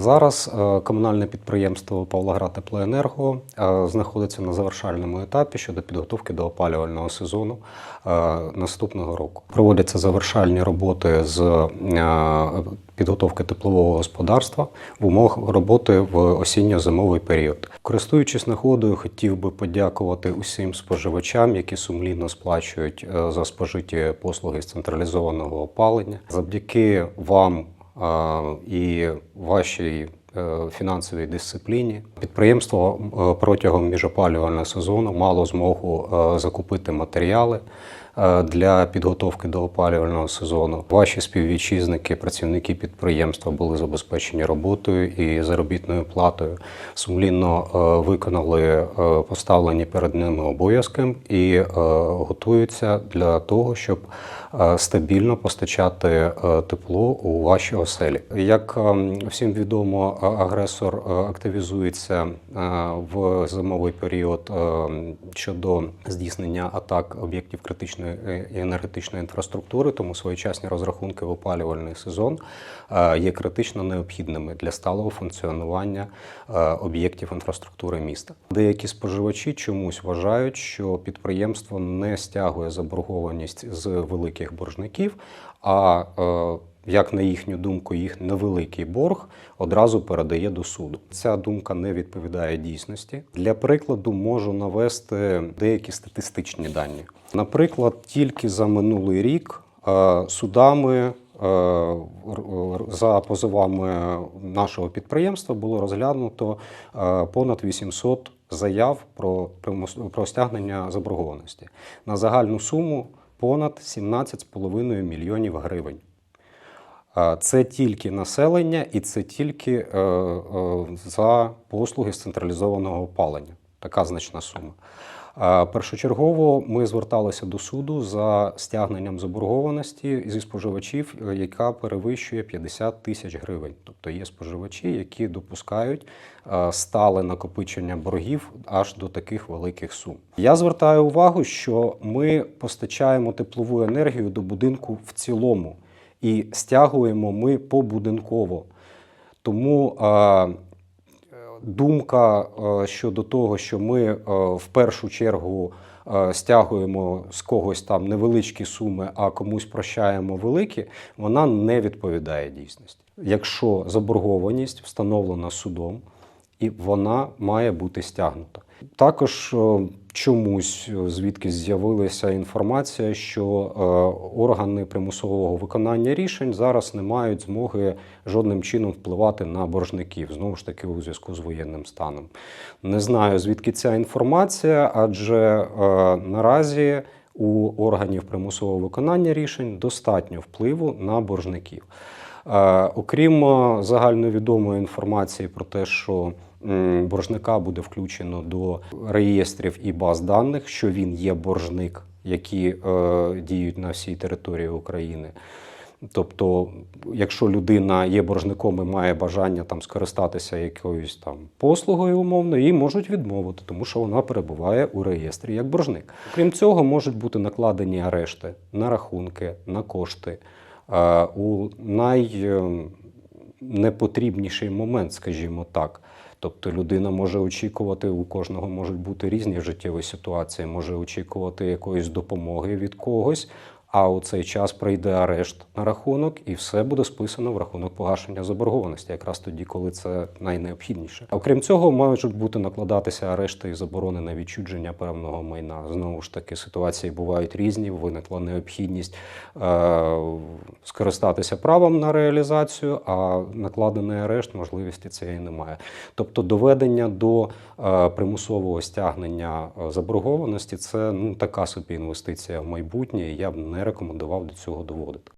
Зараз е, комунальне підприємство Павлоград Теплоенерго е, знаходиться на завершальному етапі щодо підготовки до опалювального сезону е, наступного року. Проводяться завершальні роботи з підготовки теплового господарства в умовах роботи в осінньо-зимовий період. Користуючись нагодою, хотів би подякувати усім споживачам, які сумлінно сплачують за спожиті послуги з централізованого опалення. Завдяки вам і вашій е, фінансовій дисципліні. Підприємство е, протягом міжопалювального сезону мало змогу е, закупити матеріали для підготовки до опалювального сезону. Ваші співвітчизники, працівники підприємства були забезпечені роботою і заробітною платою. Сумлінно е, виконали е, поставлені перед ними обов'язки і е, готуються для того, щоб е, стабільно постачати е, тепло у ваші оселі. Як е, всім відомо, агресор е, активізується е, в зимовий період е, щодо здійснення атак об'єктів критичної е, і енергетичної інфраструктури, тому своєчасні розрахунки в опалювальний сезон е, є критично необхідними для сталого функціонування е, об'єктів інфраструктури міста. Деякі споживачі чомусь вважають, що підприємство не стягує заборгованість з великих боржників, а як на їхню думку, їх невеликий борг одразу передає до суду. Ця думка не відповідає дійсності. Для прикладу можу навести деякі статистичні дані. Наприклад, тільки за минулий рік е, судами е, за позовами нашого підприємства було розглянуто е, понад 800 заяв про, про стягнення заборгованості на загальну суму понад 17,5 мільйонів гривень. Це тільки населення і це тільки е, е, за послуги з централізованого опалення. Така значна сума. Першочергово ми зверталися до суду за стягненням заборгованості зі споживачів, е, яка перевищує 50 тисяч гривень. Тобто є споживачі, які допускають стале накопичення боргів аж до таких великих сум. Я звертаю увагу, що ми постачаємо теплову енергію до будинку в цілому і стягуємо ми побудинково. Тому е, думка щодо того, що ми в першу чергу стягуємо з когось там невеличкі суми, а комусь прощаємо великі, вона не відповідає дійсності. Якщо заборгованість встановлена судом, і вона має бути стягнута. Також е, чомусь е, звідки з'явилася інформація, що е, органи примусового виконання рішень зараз не мають змоги жодним чином впливати на боржників, знову ж таки у зв'язку з воєнним станом. Не знаю звідки ця інформація, адже наразі у органів примусового виконання рішень достатньо впливу на боржників. Окрім загальновідомої інформації про те, що боржника буде включено до реєстрів і баз даних, що він є боржник, які е, діють на всій території України. Тобто, якщо людина є боржником і має бажання там скористатися якоюсь там послугою умовно, їй можуть відмовити, тому що вона перебуває у реєстрі як боржник. Крім цього, можуть бути накладені арешти на рахунки, на кошти е, у найнепотрібніший момент, скажімо так. Тобто людина може очікувати, у кожного можуть бути різні життєві ситуації, може очікувати якоїсь допомоги від когось, а у цей час прийде арешт на рахунок, і все буде списано в рахунок погашення заборгованості, якраз тоді, коли це найнеобхідніше. Окрім цього, можуть бути накладатися арешти і заборони на відчудження певного майна. Знову ж таки, ситуації бувають різні. Виникла необхідність е, скористатися правом на реалізацію, а накладений арешт можливості цієї немає. Тобто, доведення до е, примусового стягнення е, заборгованості це ну така собі інвестиція в майбутнє. Я б не рекомендував до цього доводити.